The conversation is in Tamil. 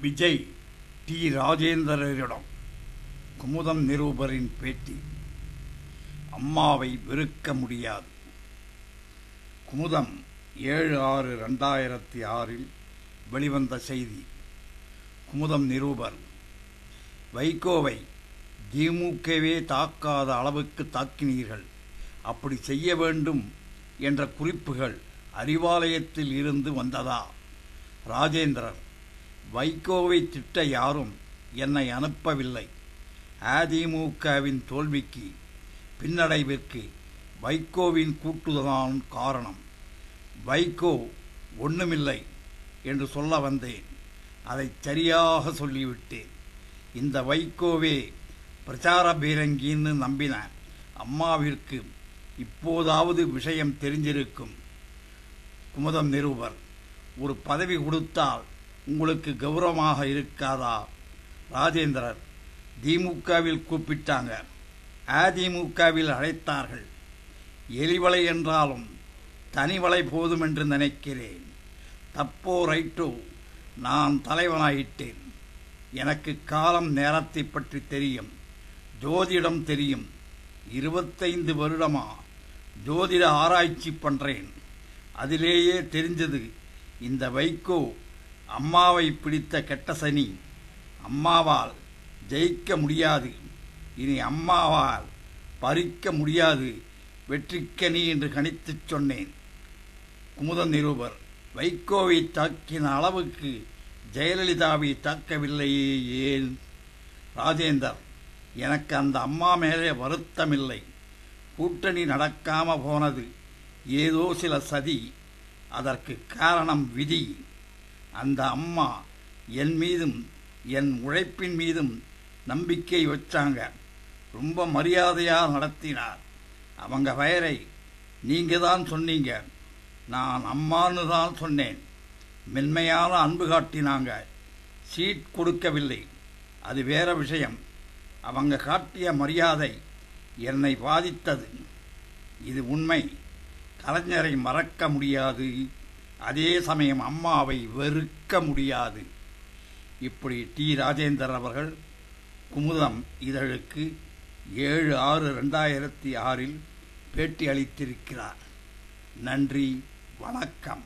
விஜய் டி ராஜேந்திரரிடம் குமுதம் நிரூபரின் பேட்டி. அம்மாவை வெறுக்க முடியாது. குமுதம் ஏழு ஆறு ரெண்டாயிரத்தி ஆறில் வெளிவந்த செய்தி. குமுதம் நிரூபர் வைகோவை திமுகவே தாக்காத அளவுக்கு தாக்கினீர்கள். அப்படி செய்ய வேண்டும் என்ற குறிப்புகள் அறிவாலயத்தில் இருந்து வந்ததா? ராஜேந்திரன் வைகோவை திட்ட யாரும் என்னை அனுப்பவில்லை. அதிமுகவின் தோல்விக்கு பின்னடைவிற்கு வைகோவின் கூட்டுதான் காரணம் வைகோ ஒன்றுமில்லை என்று சொல்ல வந்தேன். அதை சரியாக சொல்லிவிட்டேன். இந்த வைகோவே பிரச்சார பீரங்கின்னு நம்பின அம்மாவிற்கு இப்போதாவது விஷயம் தெரிஞ்சிருக்கும். குமுதம் நிருபர் ஒரு பதவி கொடுத்தால் உங்களுக்கு கௌரவமாக இருக்காதா? ராஜேந்திரர் திமுகவில் கூப்பிட்டாங்க. அதிமுகவில் அழைத்தார்கள். எலிவலை என்றாலும் தனிவலை போதும் என்று நினைக்கிறேன். தப்போ ரைட்டோ நான் தலைவனாயிட்டேன். எனக்கு காலம் நேரத்தை பற்றி தெரியும். ஜோதிடம் தெரியும். இருபத்தைந்து வருடமா ஜோதிட ஆராய்ச்சி பண்ணுறேன் அதிலேயே தெரிஞ்சது இந்த வைகோ அம்மாவை பிடித்த கெட்ட சனி அம்மாவால் ஜெயிக்க முடியாது. இனி அம்மாவால் பறிக்க முடியாது. வெற்றிக்கனி என்று கணித்துச் சொன்னேன். குமுதன் நிருபர் வைகோவை தாக்கின அளவுக்கு ஜெயலலிதாவை தாக்கவில்லையே ஏன்? ராஜேந்தர் எனக்கு அந்த அம்மா மேலே வருத்தமில்லை. கூட்டணி நடக்காம போனது ஏதோ சில சதி. அதற்கு காரணம் விதி. அந்த அம்மா என் மீதும் என் உழைப்பின் மீதும் நம்பிக்கை வச்சாங்க. ரொம்ப மரியாதையாக நடத்தினார். அவங்க பெயரை நீங்கள் தான் சொன்னீங்க. நான் அம்மான்னு தான் சொன்னேன். மென்மையான அன்பு காட்டினாங்க. சீட் கொடுக்கவில்லை. அது வேற விஷயம். அவங்க காட்டிய மரியாதை என்னை பாதித்தது. இது உண்மை. கலைஞரை மறக்க முடியாது. அதே சமயம் அம்மாவை வெறுக்க முடியாது. இப்படி டி. ராஜேந்தர் அவர்கள் குமுதம் இதழுக்கு ஏழு ஆறு ரெண்டாயிரத்தி ஆறில் பேட்டி அளித்திருக்கிறார். நன்றி வணக்கம்.